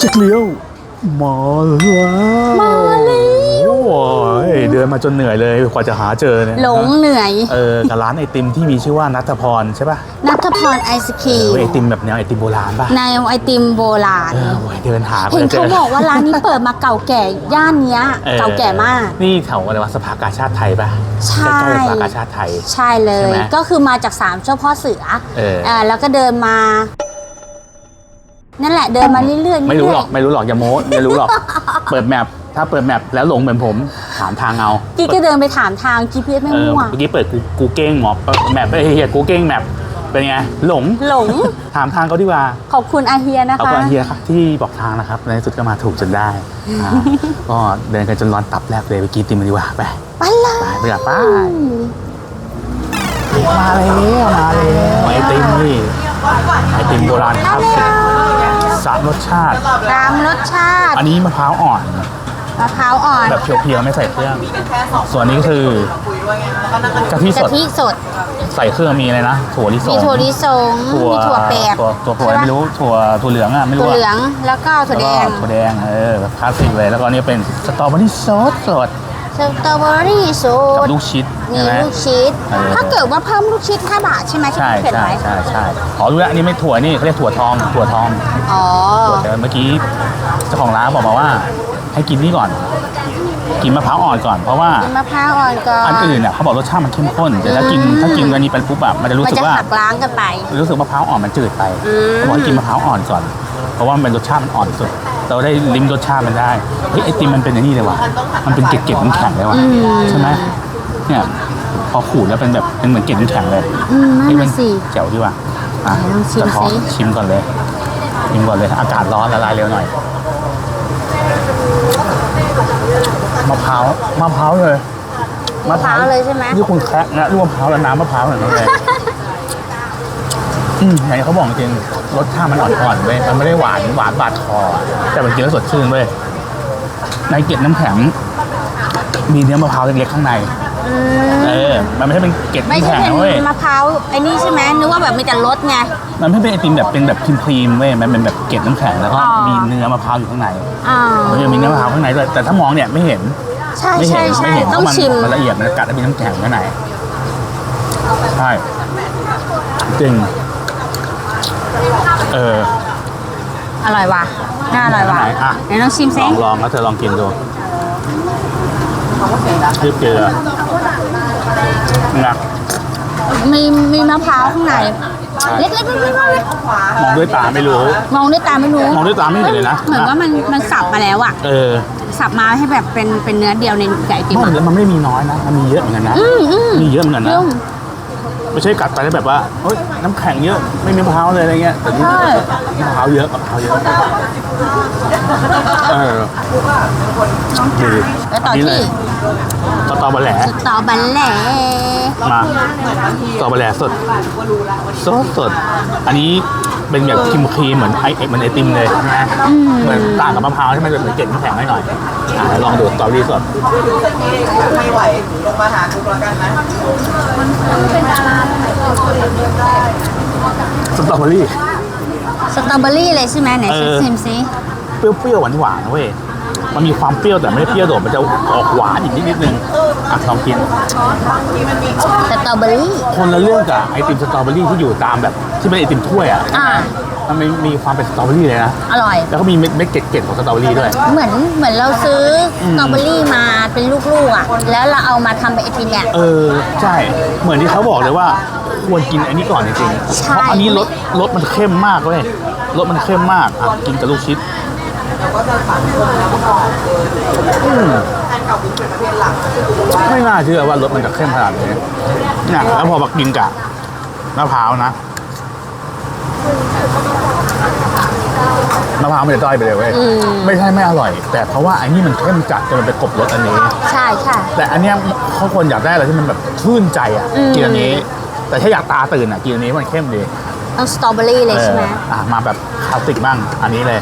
เจ๊กเลี้ยวมาแล้วมาแล้วโอ้ยเดินมาจนเหนื่อยเลยกว่าจะหาเจอเนี่ยหลงเหนื่อยเออกับร้านไอติมที่มีชื่อว่านัทพรใช่ป่ะนัทพรไอศครีเออมไอติมแบบแนวไอติมโบราณป่ะในไอติมโบราณเออโอ้ยเดินหาเห็นจเขาอบอกว่าร้านนี้เปิดมาเก่าแก่ย่านเนี้ยออเก่าแก่มาก นี่แถวอะไรวะสภากาชาติไทยป่ะใช่ใกล้ๆสภากาชาติไทยใช่เลใช่ยไหมก็คือมาจากสามเจ้าพ่อเสือเอออ่าแล้วก็เดินมา นั่นแหละเดินมาเรื่อยๆไม่รู้หรอกเยไม่รู้หรอกอย่าโม้ไม่รู้หรอก เปิดแมปถ้าเปิดแมปแล้วหลงเหมือนผมถามทางเอาๆกี้ก็เดินไปถามทาง GPS ไม่เออมั่ว เมื่อกี้เปิดกูกูเก้งหมอแมปเอ้ยเฮียกูเก้งแมปเป็นไงหลงหลง ถามทางเขาดีกว่า ขอบคุณอาเฮียนะขอบคะ คุณเฮียครับที่บอกทางนะครับในที่สุดก็มาถูกจนได้อ่า ก็เดินกันจนร้อนตับแรกเลยไปกินติมกันดีกว่าไปไปเลยไปไปกับป้ามาแล้วมาแล้วไอติมนี่ไอติมโบราณคลาสสิก สามรสชาติ ตามรสชาติอันนี้มะพร้าวอ่อน มะพร้าวอ่อนแบบเพียวๆไม่ใส่เครื่อง ส่วนนี้คือกะทิสกะดทิสด ใส่เครื่องมีอะไรนะถั่วลิสมีงถั่วลิสงถั่วมีถั่วแปบถั่วถั่วถั่วอะไรใช่ปะไม่รู้ถั่วถั่วเหลืองอะไม่รู้ถั่วอะเหลืองแล้วก็ถั่วแดงล้วก็ถั่วแดงเออแบบคลาสสิกเลยแล้วก็นี่เป็นสตรอเบอรี่ซอสสด สตรอเบอรี่สกับดลูกชิดมีใช่ไหม ลูกชิดเออ ถ้าเกิดว่าเพิ่มลูกชิด5บาทใช่ไหมที่ใช่เขียนใช่ไว้ใช่ใช่อ๋อรู้แล้วอันนี้ไม่ถั่วนี่เขาเรียกถั่วทองถั่วทองอ๋อถั่วแต่เมื่อกี้เจ้าของร้านบอกมาว่า ให้กินนี่ก่อน กินมะพร้าวอ่อนก่อนเพราะว่ามะพร้าวอ่อนก่อนอันอื่นอะเขาบอกรสชาติมันเข้มข้นแต่ถ้ากินอืมถ้ากินอันนี้ไปปุ๊บอะมันจะรู้มันสึกจะว่า หักล้างกันไป รู้สึกมะพร้าวอ่อนมันจืดไปอืม เขาบอกให้กินมะพร้าวอ่อนก่อน เพราะว่ามันเป็นรสชาติมันอ่อนสุด เราได้ลิ้มรสชาติมันได้เฮ้ยไอติมมันเป็นอย่างนี้เลยว่ะมันเป็นเกล็ดๆน้ำแข็งเลยว่ะใช่ไหมเนี่ยพอขูดแล้วเป็นแบบเป็นเหมือนเกล็ดน้ำแข็งเลยอืมนั่นเฮ้ยมัน่ะสิ แจ๋วดีว่ะอะไหนลองชิมจะขอสิ ชิมก่อนเลยชิมก่อนเลยอากาศร้อนละลายเร็วหน่อยมะพร้าวมะพร้าวเลยมะพร้าวเลยใช่ไหมนี่คุณแคะนะลูกมะพร้าวแล้วน้ำมะพร้าวเหมือนกันเลย อืมอย่างที่เขาบอกจริง รสชาติมันอ่อนๆเว้ยมันไม่ได้หวานหวานบาดคออะแต่มันกินแล้วสดชื่นเว้ยในเกล็ดน้ำแข็ง มีเนื้อมะพร้าวเล็กๆข้างใน อืมเออ มันไม่ใช่เป็นเกล็ดไม่น้ำใช่แข็งเป็นนะเว้ย มะพร้าวไอ้นี่ใช่ไหมนึกว่าแบบมีแต่รสไง มันไม่เป็นไอติมแบบเป็นแบบครีมๆเว้ย มันเป็นแบบเกล็ดน้ำแข็งแล้วก็อ๋อ มีเนื้อมะพร้าวอยู่ข้างในอ่ามันจะมีเนื้อมะพร้าวข้างในด้วย แต่ถ้ามองเนี่ยไม่เห็น ใช่ไม่ใช่เห็นใช่ไม่เห็นเพต้องราะมันชิม มันละเอียดมันกัดแล้วมีน้ำแข็งข้างในใช่จริง เออ อร่อยว่ะ น่าอร่อยว่ะไหนอะไหนลองชิมลซิองลองแล้วเธอลองกินดูรีบเกลือนะมีมีมะพร้าวข้างในเล็กๆเล็กๆเล็กๆเล็กมองด้วยตาไม่รู้ ๆมองด้วยตาไม่รู้มองด้วยตาไม่เห็นเลยนะ เหมือนว่ามันมันสับมาแล้วอะเออสับมาให้แบบเป็นเป็นเนื้อเดียวในไก่ติมมันอะแล้วมันไม่มีน้อยนะ มันมีเยอะเหมือนกันนะ อืมอืมมีเยอะเหมือนกันนะเรื่อง ไม่ใช่กัดไปแล้วแบบว่าเฮ้ยน้ำแข็งเยอะไม่มีมะพร้าวเลยอะไรเงี้ยแต่นี่ใช่มะพร้าวเยอะมะพร้าวเยอะเออดีแล้วต่อนี่เลที่ยสตอเบอร์แหลสตอบันแหล่มาสตอเบอร์แหลสดสดสดอันนี้ เป็นแบบครีมครีมๆเหมือนไอเหมือนไอติมเลยนะเหมือนต่างกับมะพร้าวที่มันจะเหมือนเกล็ดน้ำแข็งให้หน่อยอะลองดูสตอเบอรี่สดไม่ไหวลงมาหาทุกแล้วกันนะสตรอเบอรี่สตรอเบอรี่เลยใช่ไหมไหนเอชิมอชิมซิเปรี้ยวๆหวานๆนะเว้ย มันมีความเปรี้ยวแต่ไม่ได้เปรี้ยวโดดมันจะออกหวานอีกนิดนิดนึงอะลองกินสตรอเบอรี่คนละเรื่องกับไอติมสตรอเบอรี่ที่อยู่ตามแบบที่เป็นไอติมถ้วยอะอ่ามันมีมีความเป็นสตรอเบอรี่เลยนะ อร่อย แล้วก็มีเม็ดเม็ดเกล็ดๆของสตรอเบอรี่ด้วย เหมือนเหมือนเราซื้ออมสตรอเบอรี่มาเป็นลูกๆอะ แล้วเราเอามาทำเป็นไอติมเนี่ย เออ ใช่ เหมือนที่เขาบอกเลยว่าควรกินอันนี้ก่อนจริงๆใช่เพราะอันนี้รสรสมันเข้มมากเว้ยรสมันเข้มมากอะกินกับลูกชิด อืมไม่น่าเชื่อว่ารสมันจะเข้มขนาดนี้เนี่ยแล้วพอมากินกับมะพร้าวนะมะพร้าวมันจะด้อยไปเลยเว้ยอืมไม่ใช่ไม่อร่อย แต่เพราะว่าไอ้นี่มันเข้มจัดจนมันไปกลบรสอันนี้ ใช่ค่ะแต่อันเนี้ยเขาคนอยากได้อะไรที่มันแบบชื่นใจอะอืมกินอันนี้ แต่ถ้าอยากตาตื่นอะกินอันนี้มันเข้มดีต้องสตรอเบอรี่เลยใช่ไหมอออะมาแบบคลาสสิกบ้างอันนี้เลย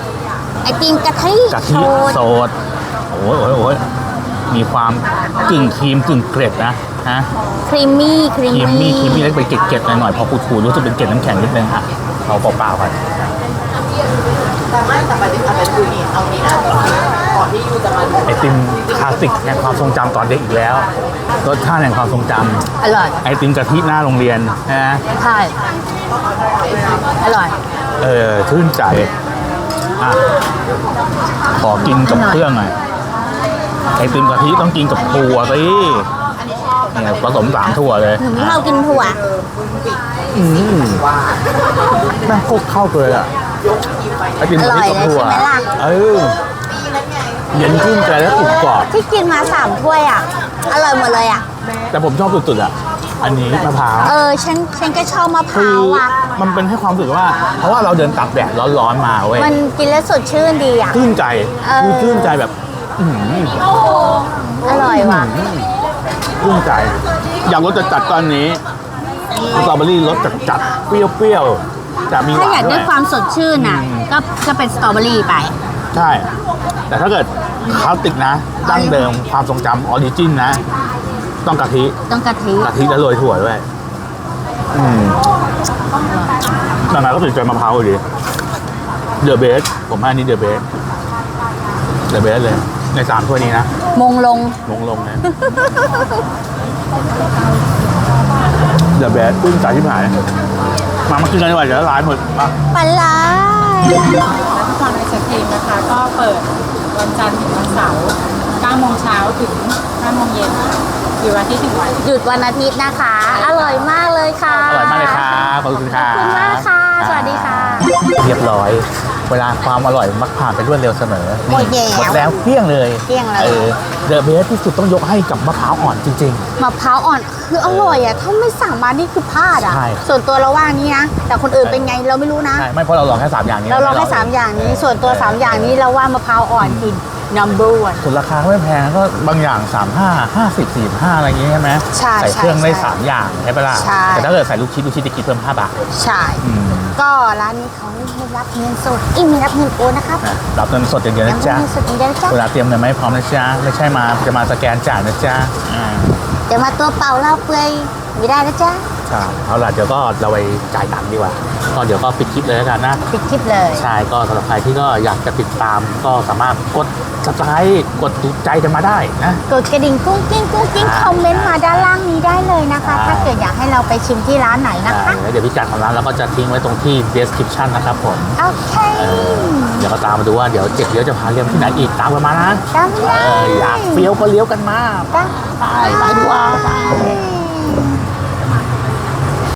ไอติมกะทิกะทิโซโสดดโอ้ยโอ้ยโอ้ยมีความกึ่งครีมกึ่งเกล็ดนะฮะครีมมี่ครีครีมมี่มี่ครีมมี่แล้วเป็นเกล็ดๆหน่อยๆพอขูดๆรู้สึกเป็นเกล็ดน้ำแข็งนิดนึงอะเอาเปล่าๆไปแต่ไม่แต่ไปที่ทำเป็นนี่เอานี่นะก่อนที่ยูจะมาดูไอติมคลาสสิกแห่งความทรงจำตอนเด็กอีกแล้วรสชาติแห่งความทรงจอร่อยำไอติมกะทิหน้าโรงเรียนนะใช่อร่อย เออชื่นใจ อะขอกินกับเครื่องหน่อยไอติมกะทิต้องกินกับถั่วสิเนี่ยผสมสามถั่วเลยหนูไม่ชอบกินถั่วอืมแม่งโคตรเข้าเลยอะไอติมกะทิกับถั่วอร่อยเลยใช่ไหมล่ะ เออเย็นชื่นใจและกรุบกรอบที่กินมาสามถ้วยอะ อร่อยหมดเลยอะแต่ผมชอบสุดๆอะ อันนี้มะพร้าว เออฉันฉันก็ชอบมะพคืร้าอวอะ มันเป็นให้ความรู้สึกว่า เพราะว่าเราเดินตากแดดร้อนๆมาเว้ยมันกินแล้วสดชื่นดีอะชื่นใจเออ คือชื่นใจแบบ อื้อหืออร่อยว่ะชื่นใจ อยากรสจัดๆตอนนี้สตรอเบอรี่รสจัดๆเปรี้ยวๆแต่มีหานถ้าวอยากด้ได้วยความสดชื่นอะอืมก็จะเป็นสตรอเบอรี่ไป ใช่ แต่ถ้าเกิดคลาสสิกนะ ดั้งเดิมความทรงจำออริจินนะ ต้องกะทิต้องกะทิกะทิแล้วโรยถั่วด้วยอืมนานๆก็ติดใจมะพร้าวอยู่ดีเดอะเบสผมให้อันนี้เดอะเบสเดอะเบสเลย ในสามถ้วยนี้นะมงลงลงลงๆเลยเดอะเบสปื้มใจที่หาย มามากินกันดีกว่าเดี๋ยวร้านหมดมาปลาร้าร้านไอศครีมนะคะ ก็เปิดวันจันทร์ถึงวันเสาร์9 โมงเช้าถึง5โมงเย็นอยู่วันที่ถึงวัน หยุดวันอาทิตย์นะคะ อร่อยมากเลยค่ะอร่อยมากเลยครับขอบคุณครับขอบคุณมากค่ะ สวัสดีค่ะ เรียบร้อย เวลาความอร่อยมักผ่านไปรวดเร็วเสมอหมดแล้วหมดแล้วเกลี้ยงเลยเกลี้ยงเลยออเดอะเบสที่สุดต้องยกให้กับมะพร้าวอ่อนจริง มะพร้าวอ่อนคืออร่อยอะ ถ้าไม่สั่งมานี่คือพลาดอะ ใช่ ส่วนตัวเราว่านี้นะ แต่คนอื่นเป็นไงเราไม่รู้นะๆใช่ไม่เพราะเราลองแค่3อย่างนี้เราลองแค่ไม่สามอย่างนี้ ส่วนตัวสามอย่างนี้เราว่ามะพร้าวอ่อนคือ number one ส่วนราคาก็ไม่แพงก็บางอย่าง 3 5 50 45 อะไรอย่างงี้ใช่ไหมใช่ใส่เครื่องใช่ได้ ใช่3 อย่างใช่ปะล่ะใช่ แต่ถ้าเกิดใส่ลูกชิ้นลูกชิ้นจะคิดเพิ่ม 5 บาทใช่ อืมก็ร้านนี้เขาไม่รับเงินสดอีไม่รับเงินโอนนะครับนะรับเงินสดอย่างเดียวรับนะเงิจ๊ะนสดอย่างเดียวนะจ๊ะเวลาเตรียมเงินไม่พร้อมนะจ๊ะ ไม่ใช่มาจะมาสแกนจ่ายนะจ๊ะอ่าเดี๋ยวมาตัวเปล่าเล่าเปลือยไม่ได้นะจ๊ะใช่เอาล่ะเดี๋ยวก็เราไปจ่ายตังค์ดีกว่าก็เดี๋ยวก็ปิดคลิปเลยแล้วกันนะ ปิดคลิปเลย ใช่ก็สำหรับใครที่ก็อยากจะติดตามก็สามารถกด subscribe กดถูกใจกันมาได้นะ กดกระดิ่งกุ้งกิ้งกุ้งกิ้งอ่า คอมเมนต์มาด้านล่างนี้ได้เลยนะคะอ่าถ้าเกิดอยากให้เราไปชิมที่ร้านไหนนะคะใช่แล้วเดี๋ยวพิกัดของร้านเราก็จะทิ้งไว้ตรงที่ description นะครับผม โอเคเออเดี๋ยวก็ตามมาดูว่าเดี๋ยวเจ็ดเลี้ยวจะพาเลี้ยวที่ไหนอีกตามกันมานะตามเอเลอยอยากเฟี้ยวก็เลี้ยวกันมา ตามไปไปดีกว่า